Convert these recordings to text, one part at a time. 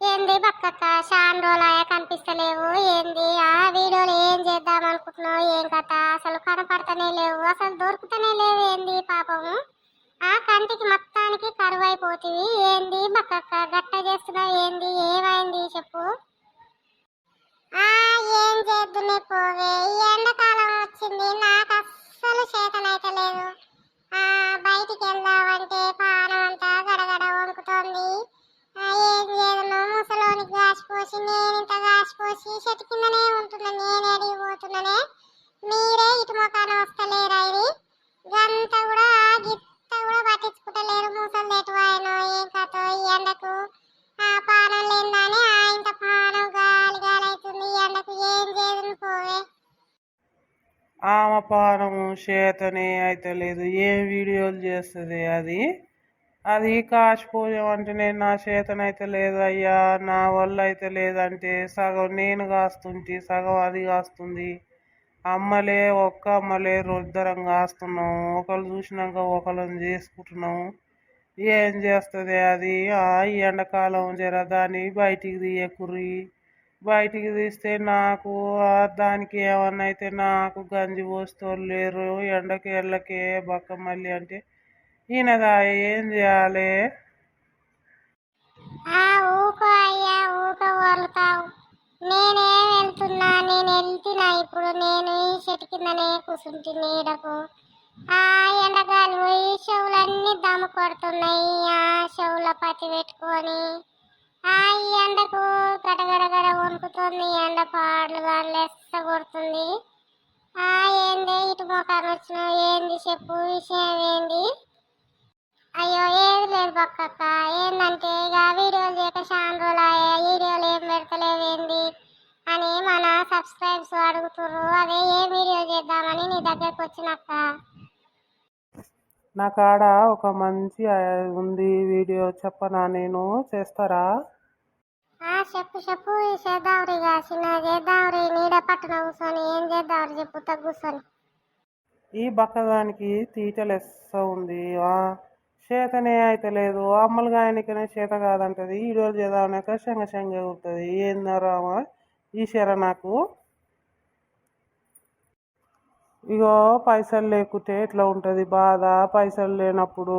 ఏంది బక్కక్క? షాన్ కనిపిస్తలేవు. ఏంది? ఆ వీడియోలు ఏం చేద్దాం అనుకుంటున్నావు? ఏం కథ? అసలు కనపడతనే లేవు. అసలు దొరుకుతనే లేవు ఏంది పాపము ఆ కంటికి మొత్తానికి కరువు అయిపోతుంది ఏంది బక్కక్క? గట్ట చేస్తున్నావు ఏంది? ఏమైంది చెప్పు. ఆ ఏం చేద్దునే పోవే. ఈ ఎండాకాలం వచ్చింది. నాకు అస్సలు చేతనైతలేదు. ఆ బయటికి వెళ్దామంటే వ్యాపారము పానము చేతనే అయితే లేదు. ఏం వీడియోలు చేస్తుంది అది? అది కాచిపోయామంటేనే నా చేతనైతే లేదు అయ్యా. నా వల్ల అయితే లేదంటే సగం నేను కాస్తుంటే సగం అది కాస్తుంది. అమ్మలే ఒక్క అమ్మలే రుద్దరం కాస్తున్నాం. ఒకరు చూసినాక ఒకళ్ళని చేసుకుంటున్నాం. ఏం చేస్తుంది అది? ఆ ఈ ఎండాకాలం జర దాన్ని బయటికి తీయకుర్రీ. బయటికి తీస్తే నాకు దానికి ఏమన్నా అయితే నాకు గంజి పోస్తోళ్ళు లేరు ఎండకి ఎళ్ళకే బక్క మళ్ళీ అంటే ఈయనదా ఏం చేయాలి? ఊకో అయ్యా ఊకో వలుతావు. నేనే వెళ్తున్నా నేను వెళ్తున్నా ఇప్పుడు నేను ఈ చెట్టు కిందనే కూర్చుంటి నీడకు. ఆ ఎండగాలి పోయి చెవులన్నీ దమ్ము కొడుతున్నాయి ఆ చెవుల పత్తి పెట్టుకొని. ఆ ఈ ఎండకు గడగడగడ వణుకుతుంది ఎండ పాటలు లెస్స కొడుతుంది. ఆ ఏంది? ఇటు మొఖాన్ని వచ్చినావు ఏంది? చెప్పు. విషయం ఏంది? అయ్యో ఏది లేదు పక్కక్క ఏందంటే ఇక వీడియోలు చేయక చాలా రోజులు వీడియోలు ఏం పెడతలేవేంది అని మన సబ్స్క్రైబ్స్ అడుగుతుర్రు. అదే ఏ వీడియో చేద్దామని నీ దగ్గరకు వచ్చినక్క. నా కాడ ఒక మంచి ఉంది వీడియో చెప్పనా నేను? చేస్తారా? చెప్పు చెప్పు ఈ చేద్దాంరిగా చిన్న చేద్దాంరి నీడ పట్టున కూర్చొని ఏం చేద్దాంరి చెప్పు తగ్గు కూర్చొని. ఈ బక్కదానికి తీట లెస్స ఉంది. ఆ చేతనే అయితే లేదు. అమ్మలుగా ఆయనకనే చేత కాదంటది. ఈ రోజు చేద్దామన్నాక శంగ శంగ అవుతుంది ఏందరామా ఈశ్వర నాకు. ఇగో పైసలు లేకుంటే ఎట్లా ఉంటుంది? బాధ. పైసలు లేనప్పుడు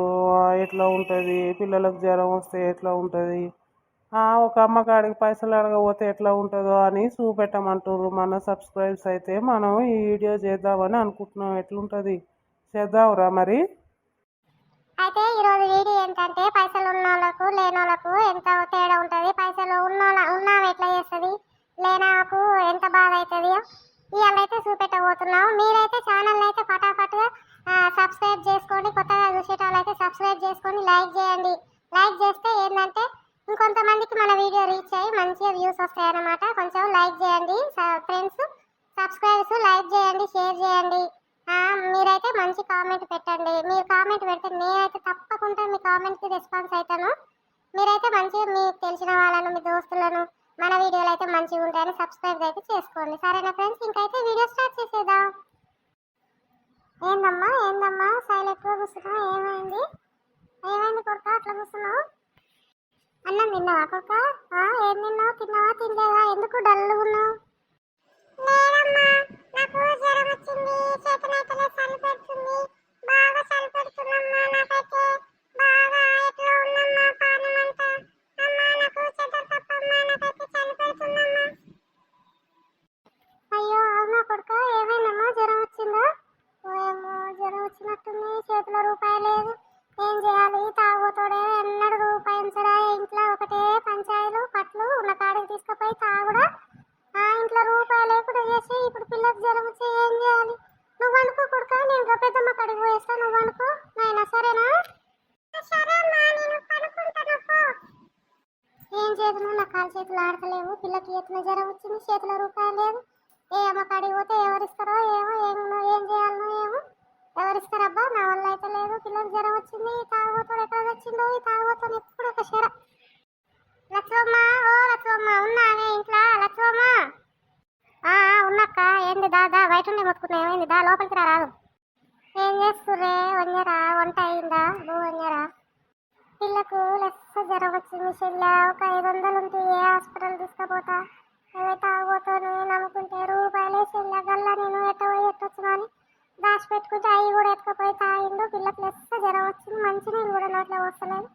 ఎట్లా ఉంటుంది? పిల్లలకు జ్వరం వస్తే ఎట్లా ఉంటుంది? ఒక అమ్మకాడికి పైసలు అడగపోతే ఎట్లా ఉంటుందో అని చూపెట్టమంటారు మన సబ్స్క్రైబ్స్ అయితే మనం ఈ వీడియో చేద్దామని అనుకుంటున్నాం. ఎట్లుంటుంది? చేద్దాంరా మరి. అయితే ఈరోజు వీడియో ఏంటంటే పైసలు ఉన్న వాళ్ళకు లేని వాళ్ళకు ఎంత తేడా ఉంటుంది? పైసలు ఉన్న ఉన్నా ఎట్లా చేస్తుంది? లేనాకు ఎంత బాధ అవుతుంది ఇవాళ అయితే చూపెట్టబోతున్నాం. మీరైతే ఛానల్ అయితే ఫటాఫట్గా సబ్స్క్రైబ్ చేసుకోండి కొత్తగా చూసేటోళ్ళు అయితే సబ్స్క్రైబ్ చేసుకొని లైక్ చేయండి లైక్ చేస్తే ఏంటంటే ఇంకొంతమందికి మన వీడియో రీచ్ అయ్యి మంచిగా వ్యూస్ వస్తాయన్నమాట కొంచెం లైక్ చేయండి ఫ్రెండ్స్ సబ్స్క్రైబ్స్ లైక్ చేయండి షేర్ చేయండి. మీరైతే మంచి కామెంట్ పెట్టండి. మీరు కామెంట్ పెడితే నేనైతే తప్పకుండా మీ కామెంట్కి రెస్పాన్స్ అవుతాను మీరైతే మంచిగా మీకు తెలిసిన వాళ్ళను మీ దోస్తులను మన వీడియోలు అయితే మంచిగా ఉంటాయని సబ్స్క్రైబ్ అయితే చేసుకోండి. సరేనా ఫ్రెండ్స్ ఇంకైతే వీడియో స్టార్ట్ చేసేద్దాం. ఏందమ్మా? ఏందమ్మా? సైలెంట్గా కూర్చున్నావు? ఏమైంది? ఏమైంది కొడుక? అట్లా కూర్చున్నావు? అన్నం తిన్నావా కొడుక? ఏం తిన్నావు? తిన్నావా? తినలేదా? ఎందుకు డల్గా ఉన్నావు? పడుతుంది వచ్చింది చలి పెడుతుంది బాగా చలి పెడుతుందమ్మా నాకైతే. బాగా ఎట్లా ఉందమ్మా పానం అంతా. అమ్మా నాకు చెదర తప్పమ్మా నాకైతే చలి పెడుతుందమ్మా అయ్యో అవునా కొడుక? ఏమైందమ్మా? జ్వరం వచ్చిందా? ఏమో జ్వరం వచ్చినట్టుంది. చేతిలో రూపాయి లేదు. ఏం చేయాలి? తాగుతోడే ఎన్నడు రూపాయి ఇంట్లో ఒకటే పంచాయలు పట్లు ఉన్న కాడికి తీసుకుపోయి తాగుడా ఆ ఇంట్లో రూపాయి లేకుండా చేసి ఇప్పుడు పిల్లకి జ్వరం వచ్చి ఏం చేయాలి నువ్వు అనుకో కొడుక నేను ఇంకా పెద్దమ్మ కడిగి పోయేస్తా నువ్వు అనుకో నాయనా సరేనా ఏం చేతులు నా కాలు చేతులు ఆడతలేవు. పిల్లకి ఎత్తున జ్వరం వచ్చింది చేతిలో రూపాయలు లేదు. ఏ అమ్మ కాడికి పోతే ఎవరిస్తారో ఏమో ఏమో ఏం చేయాలనో ఏమో. ఎవరిస్తారబ్బా నా వల్ల అయితే లేదు. పిల్లకి జ్వరం వచ్చింది తాగుబోతాడు ఎక్కడ వచ్చిందో ఈ తాగుబోతాను ఎప్పుడు ఒక షెర లక్ష్మమ్మ ఓ లక్ష్మమ్మ ఉన్నానే ఇంట్లో. లక్ష్మమ్మ ఉన్నక్క. ఏంది దా దా బయట ఉండే మొత్తుకున్నా ఏమైంది దా లోపలికి రాదు. ఏం చేస్తుర్రే? వంజరా వంట అయిందా? బో పిల్లకు లెస్ లెస్స జ్వరం వచ్చింది చెల్లె. ఒక ఐదు వందలు ఉంటే ఏ హాస్పిటల్ తీసుకుపోతా? ఏవై తాగుబోతోని నమ్ముకుంటే రూపాయలే చెల్లె. గల్లా నేను ఎట్ట పోయి ఎట్టొచ్చు అని దాచిపెట్టుకుంటే అవి కూడా ఎత్తుకపోయి తాగిండు. పిల్లకు లెస్స జ్వరం వచ్చింది మంచి నీళ్ళు కూడా నోట్లో వస్తలేదు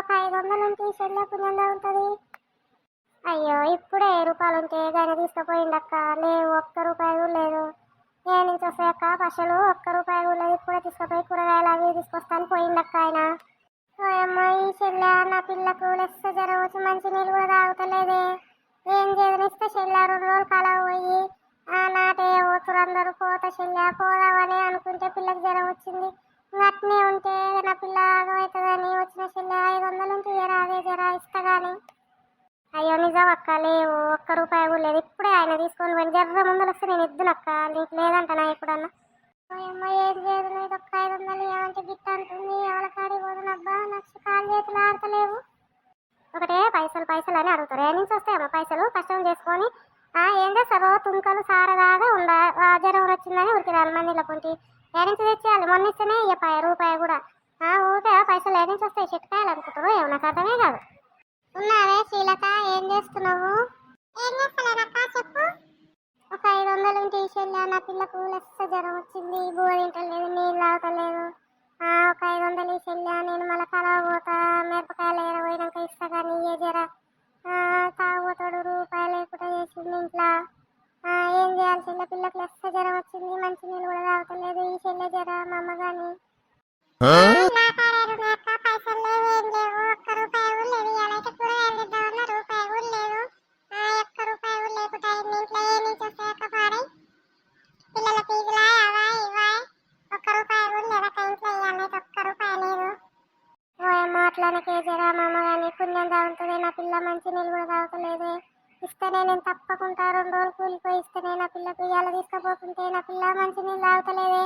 ఒక ఐదు వందలు ఉంటే చెల్ల పుణ్యంగా ఉంటుంది అయ్యో ఇప్పుడే ఏ రూపాయలు ఉంటే దాన్ని తీసుకుపోయిండక్క. లేవు ఒక్క రూపాయి లేదు. ఏ నుంచి వస్తాయక్క పశువులు ఒక్క రూపాయి లేదు. ఇప్పుడే తీసుకుపోయి కూరగాయలు అవి తీసుకొస్తాను పోయిండక్క ఆయన. ఓయమ్మ ఈ చెల్లె నా పిల్లకు లెస్స జ్వరం వచ్చి మంచి నీళ్ళు కూడా తాగుతలేదే. ఏం చేయనిస్తే చెల్లె రెండు రోజులు కలవ పోయి ఆ నాటే పోతురు అందరూ పోత చెల్లె పోదామని అనుకుంటే పిల్లకి జ్వరం వచ్చింది ఇంక అట్నే ఉంటే నా పిల్ల అవుతుందని వచ్చిన చెల్లె ఐదు వందలు ఉంటే జరా అదే జరా ఇస్తా కానీ అయ్యో నిజం అక్క లేవు. ఒక్క రూపాయి కూడా లేదు. ఇప్పుడే ఆయన తీసుకొని పోయి జర్ర ముందర వస్తే నేను ఇద్దును అక్క లేదంట నా ఎప్పుడన్నా. ఒకటే పైసలు పైసలు అని అడుగుతారు. ఏ నుంచి వస్తాయమ్మా పైసలు? కష్టం చేసుకొని ఆ, ఏం చేస్తారో తుంకలు సారదాగా ఉండ జ్వరం వచ్చిందని ఉరికి నాలుగు మంది కొంటి. ఏ నుంచి తెచ్చేయాలి? మొన్న ఇస్తేనే ఇయ్యపాయ రూపాయి కూడా. ఊరికే పైసలు ఏ నుంచి వస్తాయి? చెట్టుకాయలు అనుకుంటారు ఏమన్నా నాకు అర్థమే కాదు. ఉన్నావే శ్రీలత ఏం కానీ ఏ జర తాగుతాడు రూపాయలు లేకుండా చేసింది ఇంట్లో. ఏం చేయాలి చెల్లె పిల్లకు లెస్స జ్వరం వచ్చింది మంచి నీళ్ళు కూడా తాగలేదు ఈ చెల్లె జర మా అమ్మ కానీ పైసలు లేవు ఏం లేవు ఒక్క రూపాయి కూడా లేదు ఇవాళైతే కూరగాయలు ఇద్దామన్న రూపాయి కూడా లేదు ఆ, ఒక్క రూపాయి కూడా లేకుండా అయింది ఇంట్లో ఏ నుంచి వస్తాయి ఒక్క పాడై పిల్లల ఫీజులా అవా ఇవా ఒక్క రూపాయి కూడా లేదక్క ఇంట్లో ఇవాళైతే ఒక్క రూపాయి లేదు ఓయమ్మ అట్లానే మా అమ్మ కానీ పుణ్యం తాగుతుంది నా పిల్ల మంచి నీళ్ళు కూడా తాగుతలేదే ఇస్తేనే నేను తప్పకుండా రెండు రోజులు కూలిపోయి ఇస్తేనే నా పిల్లకు ఇవాళ తీసుకుపోతుంటే నా పిల్ల మంచి నీళ్ళు తాగుతలేదే